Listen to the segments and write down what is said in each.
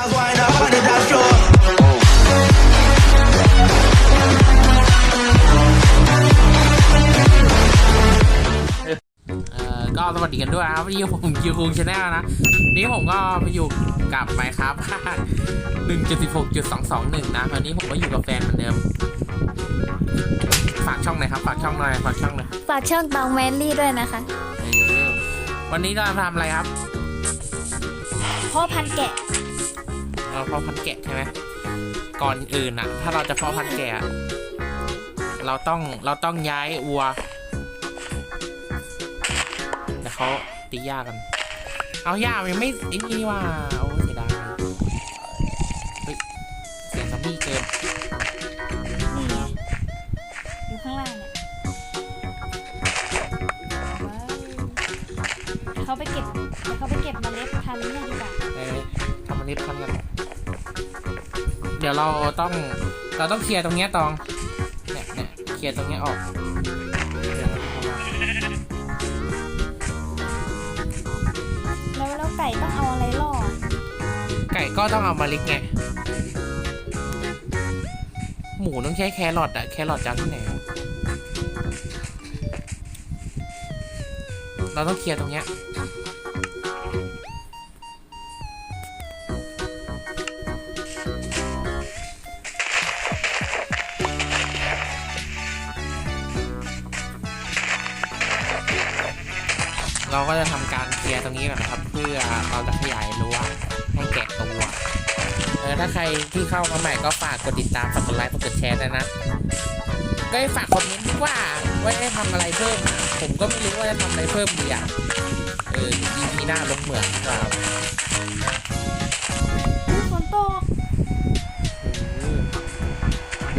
ก็สวัสดีกันด้วยนะครับวันนี้ผมคิวคุงชาแนลนะนี่ผมก็มาอยู่กับไมค์ครับภาค1.16.221นะวันนี้ผมก็อยู่กับแฟนเหมือนเดิม ฝากช่องหน่อยครับฝากช่องหน่อยฝากช่องหน่อยฝากช่องตองแมนลี่ด้วยนะคะเออวันนี้เราทำอะไรครับพ่อพันธุ์แกะ เราเพาะพันธุ์แกะใช่ไหมก่อนอื่นอะถ้าเราจะเพาะพันธุ์แกะ เราต้องเราต้องย้ายวัวเดี๋ยวเขาตีหญ้ากัน เอาหญ้ามันยังไม่ไอ้นี่นี่ว่าโอ้เสียดายเฮ้ยเสียงซอมบี้เกินนี่ไงอยู่ข้างล่างเนี่ยว้าวเขาไปเก็บเขาไปเก็บเมล็ดพันธุ์เนี่ยดีกว่าเออทำมันนิดพันกัน เดี๋ยวเราต้องเราต้องเคลียร์ตรงเนี้ยตองเนี่ยเนี่ยเคลียร์ตรงเนี้ยออกเดี๋ยวเราเข้ามาแล้วแล้วไก่ต้องเอาอะไรล่อไก่ก็ต้องเอามาลิกไงหมูต้องใช้แครอทอะแครอทจากที่ไหนอะเราต้องเคลียร์ตรงเนี้ย เราก็จะทำการเคลียร์ตรงนี้ก่อนนะครับ เพื่อเราจะขยายรั้วให้แกะตัวเออถ้าใครที่เข้ามาใหม่ก็ฝากกดติดตามฝากกดไลค์ฝากกดแชร์ด้วยนะก็ให้ฝากคอมเมนต์ดีกว่าว่าจะทำอะไรเพิ่มอะผมก็ไม่รู้ว่าจะทำอะไรเพิ่มดีอะเออดีพีหน้าลงเหมืองดีกว่าอุ๊ยฝนตกเออ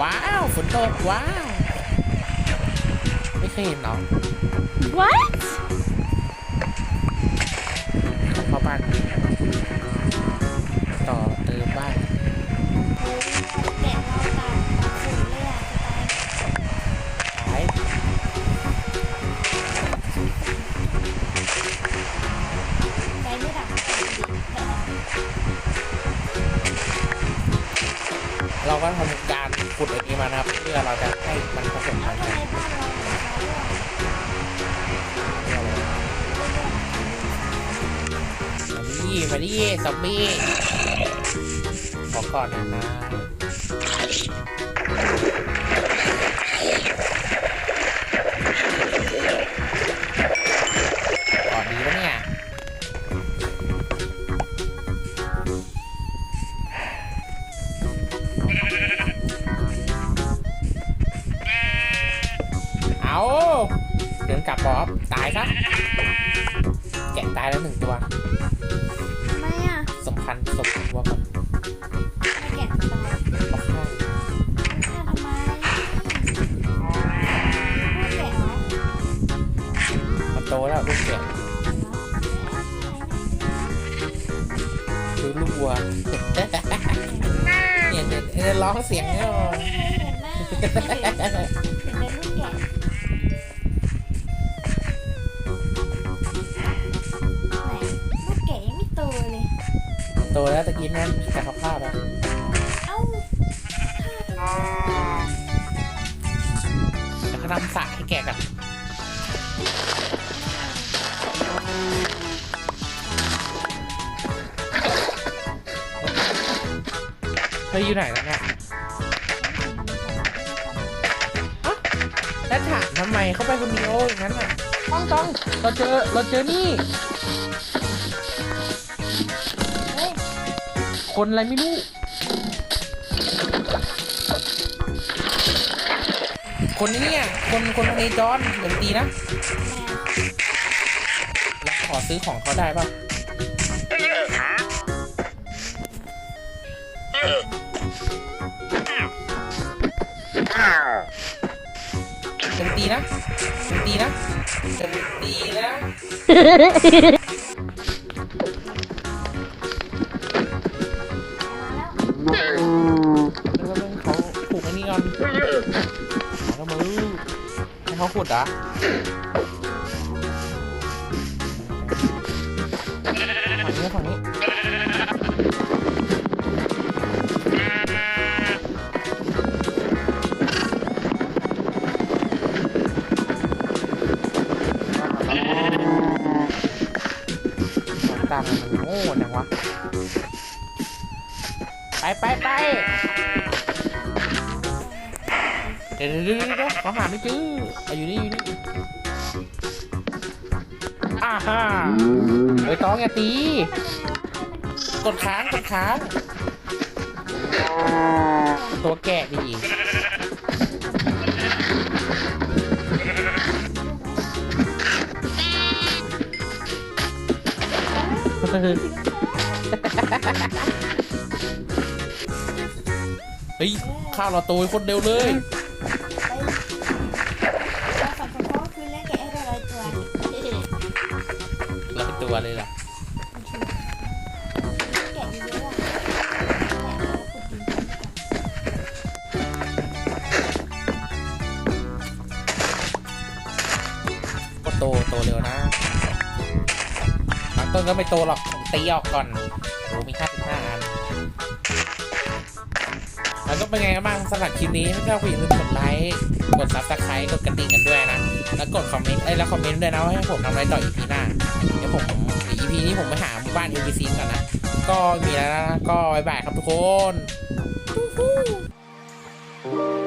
ว้าวฝนตกว้าว ไม่เคยเห็นเนาะ what การขุดอันนี้มานะครับ เพื่อเราจะให้มันผสมพันธุ์กันมานเราเหมือนเขาดิมาดิซอมบี้ขอก่อนนะนะ อบตายซะแกะตายแล้วหนึ่งตัวทำไมอะสำคัญศพวัวก่อนไม่แกะทำไมเอาข้างแกะทำไมไม่แกะเหรอมันโตแล้วลูกแกะดูลูกวัวเนี่ยเนี่ยเนี่ยร้องเสียงเนี่ย เห็นหน้า โตแล้วตะกี้นั้นแต่เขาพลาดแล้วเอ้าแต่เขาทำสระให้แกะกันเฮ้ยอยู่ไหนแล้วเนี่ยแล้วถามทำไมเขาไปคนเดียวอย่างนั้นอะต้องต้องเราเจอเราเจอนี่ คนอะไรไม่รู้ คนนี้เนี่ย คนคนในจอนเดี๋ยวตีนะเราขอซื้อของเขาได้ป่ะเดี๋ยวตีนะเดี๋ยวตีนะเดี๋ยวตีนะ พูดอะฝั่งนี้ฝั่งนี้ตามมันโง่จังวะ ไปไปไป ดี๋ยวเดี๋ยวเดี๋ยวเขาหาไม่เจอเอาอยู่นี่อยู่นี่อ่าฮ่าเฮ้ยต้องอย่าตี กดค้างกดค้างตัวแกะดีเฮ้ยข้าวเราโตคนเดียวเลย ต้นก็ไม่โตหรอกผมตีออกก่อนโอ้มี55อันแล้วก็เป็นไงกันบ้างสำหรับคลิปนี้ถ้าชอบก็อย่าลืมกดไลค์กดซับสไครต์กดกระดิ่งกันด้วยนะ แล้วกดคอมเมนต์เอ้ยแล้วคอมเมนต์ด้วยนะว่าให้ผมทำอะไรต่อ EP หน้าเดี๋ยวผม EP นี้ผมไปหาบ้าน NPC ก่อนนะ ก็มีแล้วนะก็บ๊ายบายครับทุกคน Woo!